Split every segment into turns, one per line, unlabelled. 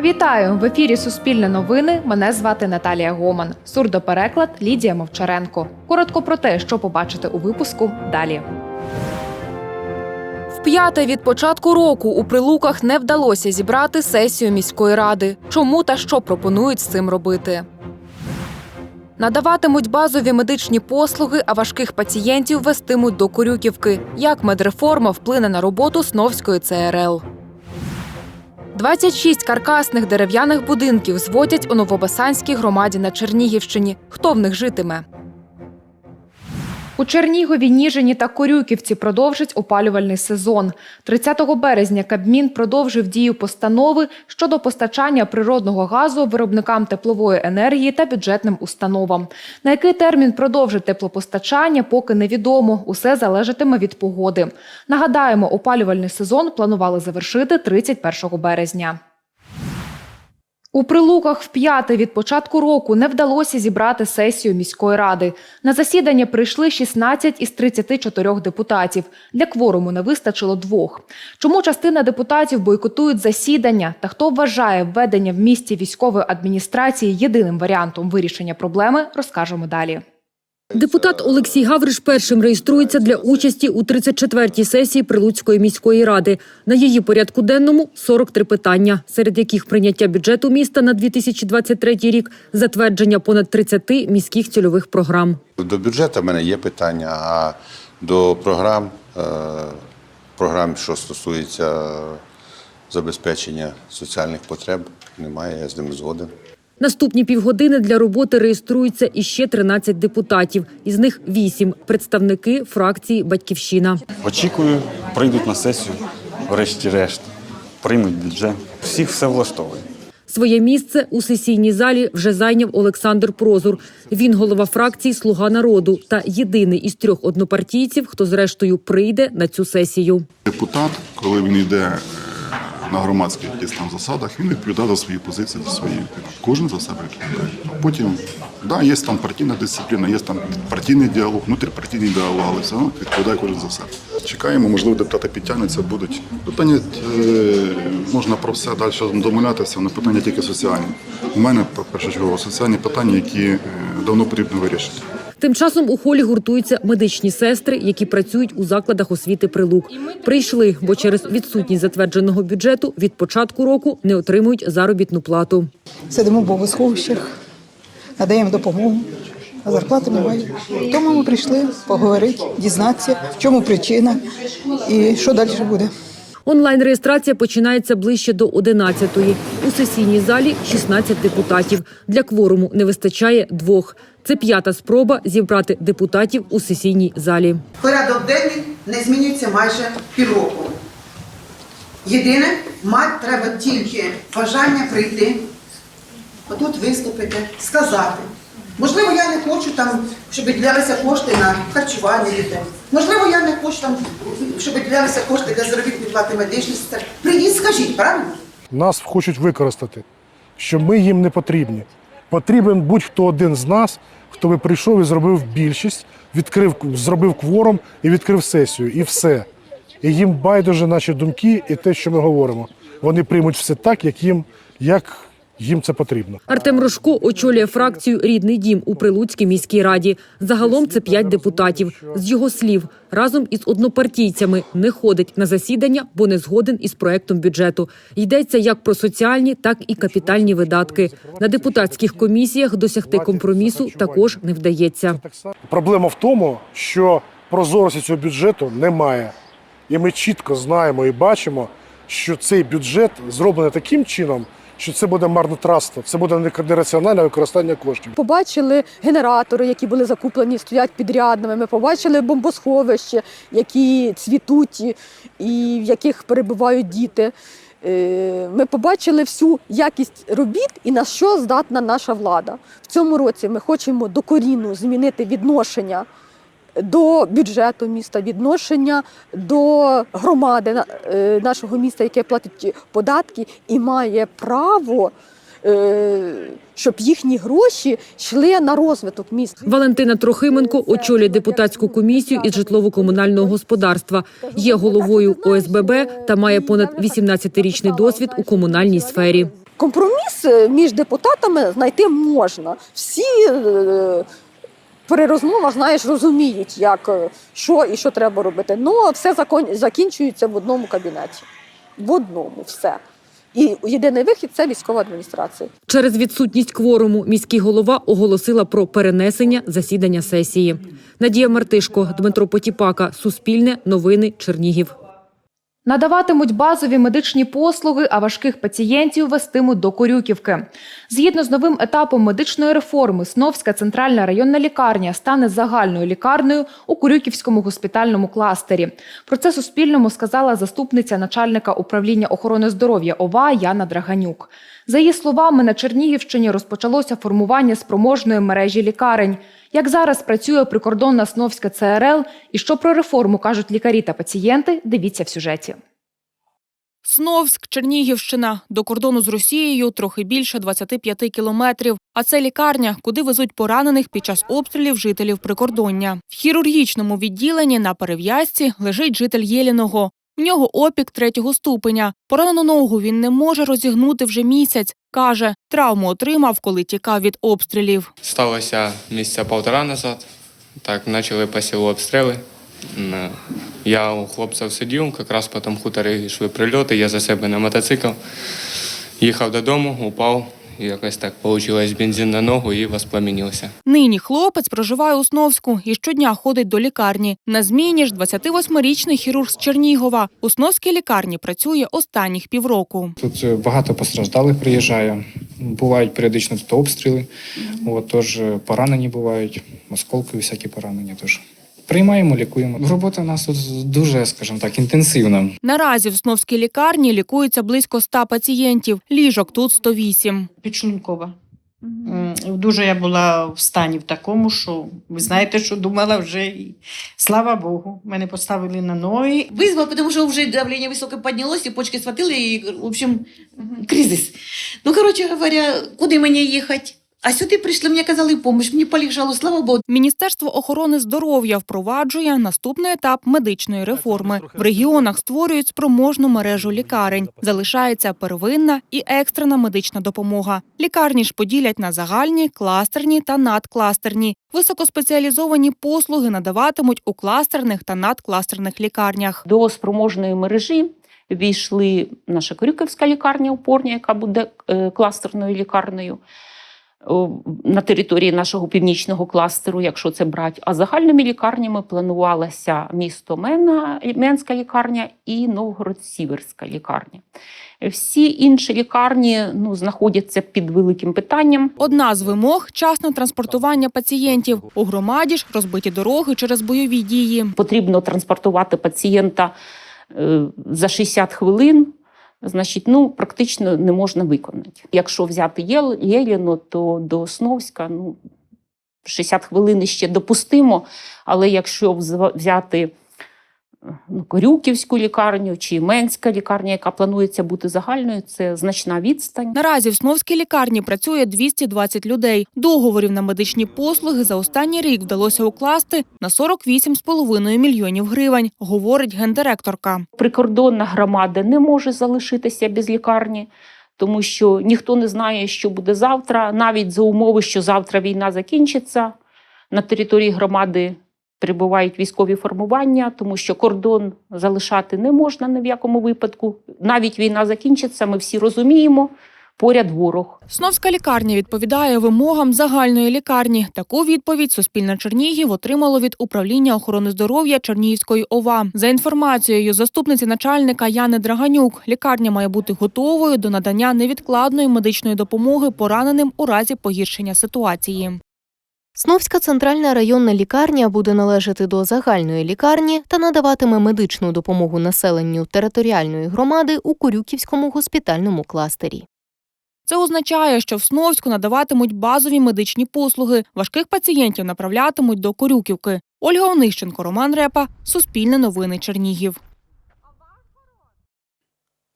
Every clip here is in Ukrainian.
Вітаю в ефірі Суспільне новини. Мене звати Наталія Гоман. Сурдопереклад Лідія Мовчаренко. Коротко про те, що побачите у випуску далі. Вп'яте від початку року у прилуках не вдалося зібрати сесію міської ради. Чому та що пропонують з цим робити? Надаватимуть базові медичні послуги, а важких пацієнтів вестимуть до Корюківки. Як медреформа вплине на роботу Сновської ЦРЛ? 26 каркасних дерев'яних будинків зводять у Новобасанській громаді на Чернігівщині. Хто в них житиме? У Чернігові, Ніжині та Корюківці продовжить опалювальний сезон. 30 березня Кабмін продовжив дію постанови щодо постачання природного газу виробникам теплової енергії та бюджетним установам. На який термін продовжить теплопостачання, поки невідомо. Усе залежатиме від погоди. Нагадаємо, опалювальний сезон планували завершити 31 березня. У прилуках вп'яте від початку року не вдалося зібрати сесію міської ради. На засідання прийшли 16 із 34 депутатів. Для кворуму не вистачило двох. Чому частина депутатів бойкотують засідання та хто вважає введення в місті військової адміністрації єдиним варіантом вирішення проблеми, розкажемо далі.
Депутат Олексій Гавриш першим реєструється для участі у 34-й сесії Прилуцької міської ради. На її порядку денному 43 питання, серед яких прийняття бюджету міста на 2023 рік, затвердження понад 30 міських цільових програм.
До бюджету в мене є питання, а до програм, е, програм, що стосується забезпечення соціальних потреб, немає, я з ними згоден.
Наступні півгодини для роботи реєструються іще 13 депутатів. Із них 8 – представники фракції «Батьківщина».
Очікую, прийдуть на сесію, врешті-решт, приймуть бюджет. Всіх все влаштовує.
Своє місце у сесійній залі вже зайняв Олександр Прозур. Він голова фракції Слуга народу та єдиний із трьох однопартійців, хто зрештою прийде на цю сесію.
Депутат, коли він йде на громадських якісь там засадах, він відповідає за свої позиції, за свої. Кожен за себе відповідає. Потім, да, є там партійна дисципліна, є там партійний діалог, внутріпартійний діалог, але все одно відповідає кожен за себе. Чекаємо, можливо, депутати підтягнуться, будуть. Питання е, можна про все далі домовлятися, але питання тільки соціальні. У мене першочергово соціальні питання, які е, давно потрібно вирішити.
Тим часом у холі гуртуються медичні сестри, які працюють у закладах освіти прилук. Прийшли, бо через відсутність затвердженого бюджету від початку року не отримують заробітну плату.
Сидимо в богосховищах, надаємо допомогу, а зарплати немає. Тому ми прийшли поговорити, дізнатися, в чому причина і що далі буде.
Онлайн-реєстрація починається ближче до 11-ї. Сесійній залі 16 депутатів. Для кворуму не вистачає двох. Це п'ята спроба зібрати депутатів у сесійній залі.
Порядок денний не змінюється майже півроку. Єдине, мати треба тільки бажання прийти, отут виступити, сказати. Можливо, я не хочу там, щоб виділялися кошти на харчування дітей. Можливо, я не хочу там, щоб виділялися кошти для заробітної плати медичних сестер. Прийдіть, скажіть, правильно?
Нас хочуть використати, що ми їм не потрібні. Потрібен будь-хто один з нас, хто би прийшов і зробив більшість, відкрив, зробив кворум і відкрив сесію, і все. І їм байдуже наші думки і те, що ми говоримо. Вони приймуть все так, як їм, як їм це потрібно.
Артем Рожко очолює фракцію Рідний дім у Прилуцькій міській раді. Загалом це п'ять депутатів. З його слів, разом із однопартійцями не ходить на засідання, бо не згоден із проектом бюджету. Йдеться як про соціальні, так і капітальні видатки. На депутатських комісіях досягти компромісу також не вдається.
Проблема в тому, що прозорості цього бюджету немає. І ми чітко знаємо і бачимо, що цей бюджет зроблений таким чином, що це буде марнотратство, це буде нераціональне використання коштів.
Побачили генератори, які були закуплені, стоять підрядними. Ми побачили бомбосховища, які цвітуть і в яких перебувають діти. Е, Ми побачили всю якість робіт і на що здатна наша влада. В цьому році ми хочемо докорінно змінити відношення до бюджету міста, відношення до громади е, нашого міста, яке платить податки і має право. е, Щоб їхні гроші йшли на розвиток міста.
Валентина Трохименко очолює депутатську комісію із житлово-комунального господарства. Є головою ОСББ та має понад 18-річний досвід у комунальній сфері.
компроміс е, між депутатами знайти можна. Всі при розмовах, знаєш, розуміють, як, е, що і що треба робити. Ну, все закінчується в одному кабінеті. В одному все. І єдиний вихід це військова адміністрація.
Через відсутність кворуму міський голова оголосила про перенесення засідання сесії. Надія Мартишко, Дмитро Потіпака, Суспільне, Новини, Чернігів.
Надаватимуть базові медичні послуги, а важких пацієнтів вестимуть до Корюківки. Згідно з новим етапом медичної реформи, Сновська центральна районна лікарня стане загальною лікарнею у Корюківському госпітальному кластері. Про це Суспільному сказала заступниця начальника управління охорони здоров'я ОВА Яна Драганюк. За її словами, на Чернігівщині розпочалося формування спроможної мережі лікарень. Як зараз працює прикордонна Сновська ЦРЛ і що про реформу кажуть лікарі та пацієнти, дивіться в сюжеті. Сновськ, Чернігівщина. До кордону з Росією трохи більше 25 кілометрів. А це лікарня, куди везуть поранених під час обстрілів жителів прикордоння. В хірургічному відділенні на перев'язці лежить житель Єліного. В нього опік третього ступеня. Поранену ногу він не може розігнути вже місяць. Каже, травму отримав, коли тікав від обстрілів.
Сталося місяця півтора назад. Так, почали по обстріли. Я у хлопців сидів, якраз по тому хуторі йшли прильоти, я за себе на мотоцикл. Їхав додому, упав. І якось так вийшло бензин на ногу і воспламенився.
Нині хлопець проживає у Сновську і щодня ходить до лікарні. На зміні ж 28-річний хірург з Чернігова. У Сновській лікарні працює останніх півроку.
Тут е, багато постраждалих приїжджає. Бувають періодично тут обстріли. От, тож е, поранені бувають, осколки, всякі поранення. Тож приймаємо, лікуємо. Робота у нас тут дуже, скажімо так, інтенсивна.
Наразі в Сновській лікарні лікується близько 100 пацієнтів. Ліжок тут 108.
підшлункова. Дуже я була в стані в такому, що ви знаєте, що думала вже. І, слава Богу, мене поставили на ноги.
Вызвал, потому что уже давление высокое поднялось, и почки схватили, и, в общем, кризис. Ну, короче говоря, куди мені їхати? А сюди прийшли, мені казали помощь, мені полегшало, слава Богу.
Міністерство охорони здоров'я впроваджує наступний етап медичної реформи. В регіонах створюють спроможну мережу лікарень. Залишається первинна і екстрена медична допомога. Лікарні ж поділять на загальні, кластерні та надкластерні. Високоспеціалізовані послуги надаватимуть у кластерних та надкластерних лікарнях.
До спроможної мережі війшли наша Корюківська лікарня опорня, яка буде е, кластерною лікарнею на території нашого північного кластеру, якщо це брати. А загальними лікарнями планувалося місто Мена, Менська лікарня і Новгород-Сіверська лікарня. Всі інші лікарні ну, знаходяться під великим питанням.
Одна з вимог часне транспортування пацієнтів. У громаді ж розбиті дороги через бойові дії.
потрібно транспортувати пацієнта е, за 60 хвилин, значить, ну, практично не можна виконати. Якщо взяти Єл- Єліно, то до Сновська ну, 60 хвилин ще допустимо, але якщо взяти Корюківську лікарню чи Менська лікарня, яка планується бути загальною, це значна відстань.
Наразі в Сновській лікарні працює 220 людей. Договорів на медичні послуги за останній рік вдалося укласти на 48,5 мільйонів гривень, говорить гендиректорка.
прикордонна громада не може залишитися без лікарні, тому що ніхто не знає, що буде завтра, навіть за умови, що завтра війна закінчиться. На території громади перебувають військові формування, тому що кордон залишати не можна ні в якому випадку. Навіть війна закінчиться, ми всі розуміємо. Поряд ворог.
Сновська лікарня відповідає вимогам загальної лікарні. Таку відповідь Суспільне Чернігів отримало від управління охорони здоров'я Чернігівської ОВА. За інформацією заступниці начальника Яни Драганюк, лікарня має бути готовою до надання невідкладної медичної допомоги пораненим у разі погіршення ситуації.
Сновська центральна районна лікарня буде належати до загальної лікарні та надаватиме медичну допомогу населенню територіальної громади у Курюківському госпітальному кластері.
Це означає, що в Сновську надаватимуть базові медичні послуги. Важких пацієнтів направлятимуть до Корюківки. Ольга Онищенко, Роман Репа, Суспільне новини Чернігів.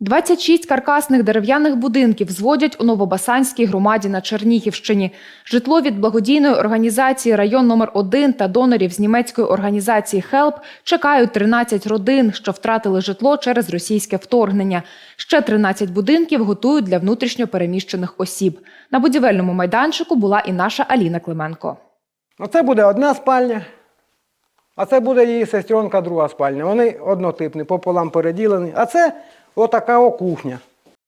26 каркасних дерев'яних будинків зводять у Новобасанській громаді на Чернігівщині. Житло від благодійної організації «Район номер 1 та донорів з німецької організації «Хелп» чекають 13 родин, що втратили житло через російське вторгнення. Ще 13 будинків готують для внутрішньо переміщених осіб. На будівельному майданчику була і наша Аліна Клименко.
Оце буде одна спальня, а це буде її сестренка, друга спальня. Вони однотипні, пополам переділені. А це отака о кухня.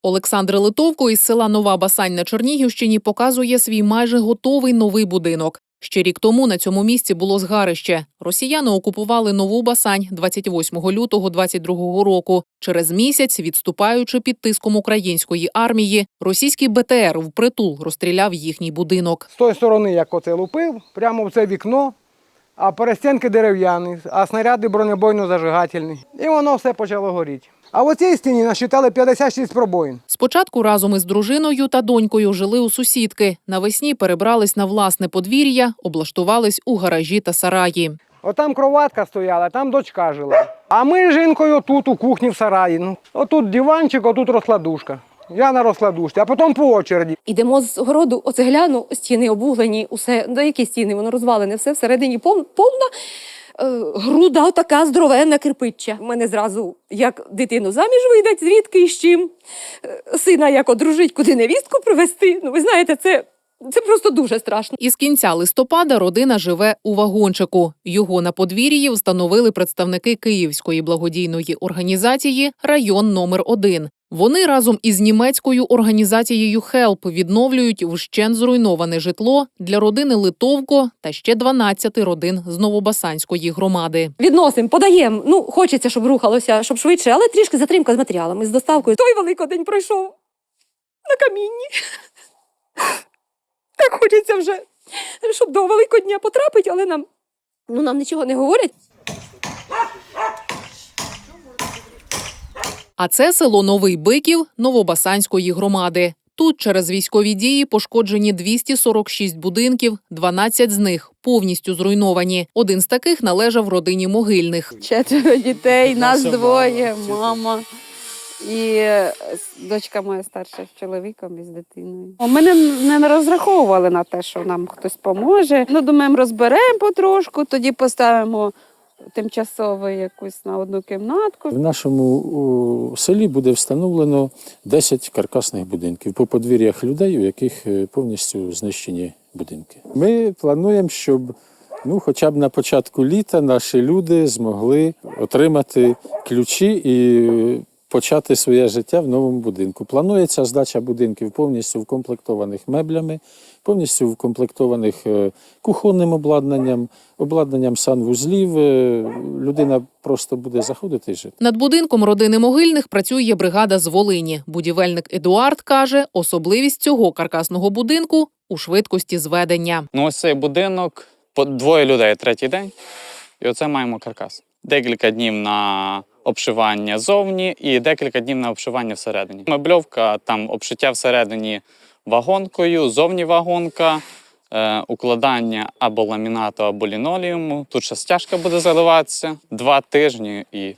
Олександр Литовко із села Нова Басань на Чернігівщині показує свій майже готовий новий будинок. Ще рік тому на цьому місці було згарище. Росіяни окупували нову Басань 28 лютого 22 року. Через місяць, відступаючи під тиском української армії, російський БТР впритул розстріляв їхній будинок.
З тої сторони, як оце лупив, прямо в це вікно, а перестінки дерев'яні, а снаряди бронебойно-зажигательні. І воно все почало горіти. А в оцій стіні насчитали 56 пробоїн.
Спочатку разом із дружиною та донькою жили у сусідки. Навесні перебрались на власне подвір'я, облаштувались у гаражі та сараї.
Отам кроватка стояла, там дочка жила. А ми з жінкою тут у кухні в сараї. Ну, отут диванчик, отут розкладушка. Я на розкладушці, а потім по очереді.
Ідемо з городу, оце гляну, стіни обуглені, усе, до які стіни, воно розвалене, все всередині пов- повна груда така здоровенна кирпиччя. Мене зразу, як дитину заміж видать, звідки і з чим, е, сина як одружить, куди невістку привезти. Ну, ви знаєте, це, це просто дуже страшно.
Із кінця листопада родина живе у вагончику. Його на подвір'ї встановили представники Київської благодійної організації Район номер 1 Вони разом із німецькою організацією «Хелп» відновлюють вщен зруйноване житло для родини Литовко та ще 12 родин з Новобасанської громади.
Відносимо, подаємо. Ну, хочеться, щоб рухалося, щоб швидше, але трішки затримка з матеріалами, з доставкою. Той великодень пройшов на камінні. Так хочеться вже, щоб до Великодня потрапити, але нам, ну, нам нічого не говорять.
А це село Новий Биків Новобасанської громади. Тут через військові дії пошкоджені 246 будинків, 12 з них повністю зруйновані. Один з таких належав родині могильних.
Четверо дітей, нас двоє, мама. І е, дочка моя старша з чоловіком і з дитиною. Ми не, не розраховували на те, що нам хтось поможе. Ну, думаємо, розберемо потрошку, тоді поставимо тимчасово якусь на одну кімнатку.
В нашому селі буде встановлено 10 каркасних будинків по подвір'ях людей, у яких е, повністю знищені будинки. Ми плануємо, щоб ну, хоча б на початку літа наші люди змогли отримати ключі і почати своє життя в новому будинку. Планується здача будинків повністю вкомплектованих меблями, повністю вкомплектованих е, кухонним обладнанням, обладнанням санвузлів. Е, Людина просто буде заходити і жити.
Над будинком родини могильних працює бригада з Волині. Будівельник Едуард каже, особливість цього каркасного будинку у швидкості зведення.
Ну, ось цей будинок, по двоє людей третій день, і оце маємо каркас. Декілька днів на обшивання зовні і декілька днів на обшивання всередині. Мебльовка, там обшиття всередині вагонкою, зовні вагонка, е, укладання або ламінату, або лінолеуму. Тут ще стяжка буде заливатися. Два тижні і,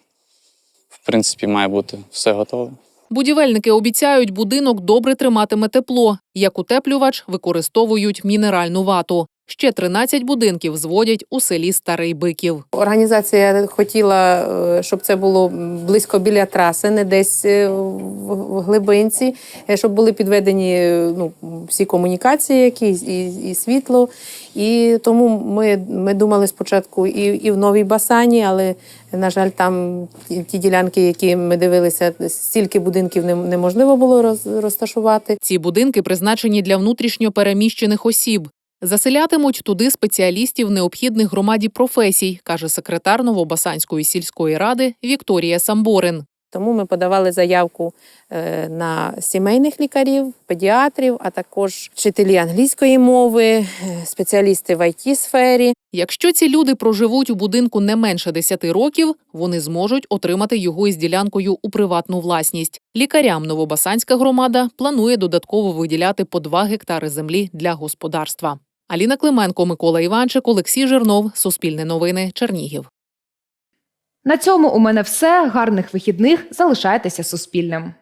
в принципі, має бути все готове.
Будівельники обіцяють, будинок добре триматиме тепло. Як утеплювач використовують мінеральну вату. Ще 13 будинків зводять у селі Старий Биків.
Організація хотіла, е, щоб це було близько біля траси, не десь е, в глибинці, е, щоб були підведені ну, всі комунікації, які і, і світло. І тому ми, ми думали спочатку і, і в Новій Басані, але, на жаль, там ті, ті ділянки, які ми дивилися, стільки будинків неможливо було розташувати.
Ці будинки призначені для внутрішньо переміщених осіб. Заселятимуть туди спеціалістів необхідних громаді професій, каже секретар Новобасанської сільської ради Вікторія Самборин.
Тому ми подавали заявку е, на сімейних лікарів, педіатрів, а також вчителі англійської мови, е, спеціалісти в it сфері
Якщо ці люди проживуть у будинку не менше 10 років, вони зможуть отримати його із ділянкою у приватну власність. Лікарям Новобасанська громада планує додатково виділяти по 2 гектари землі для господарства. Аліна Клименко, Микола Іванчик, Олексій Жирнов. Суспільне новини. Чернігів.
На цьому у мене все. Гарних вихідних. Залишайтеся суспільним.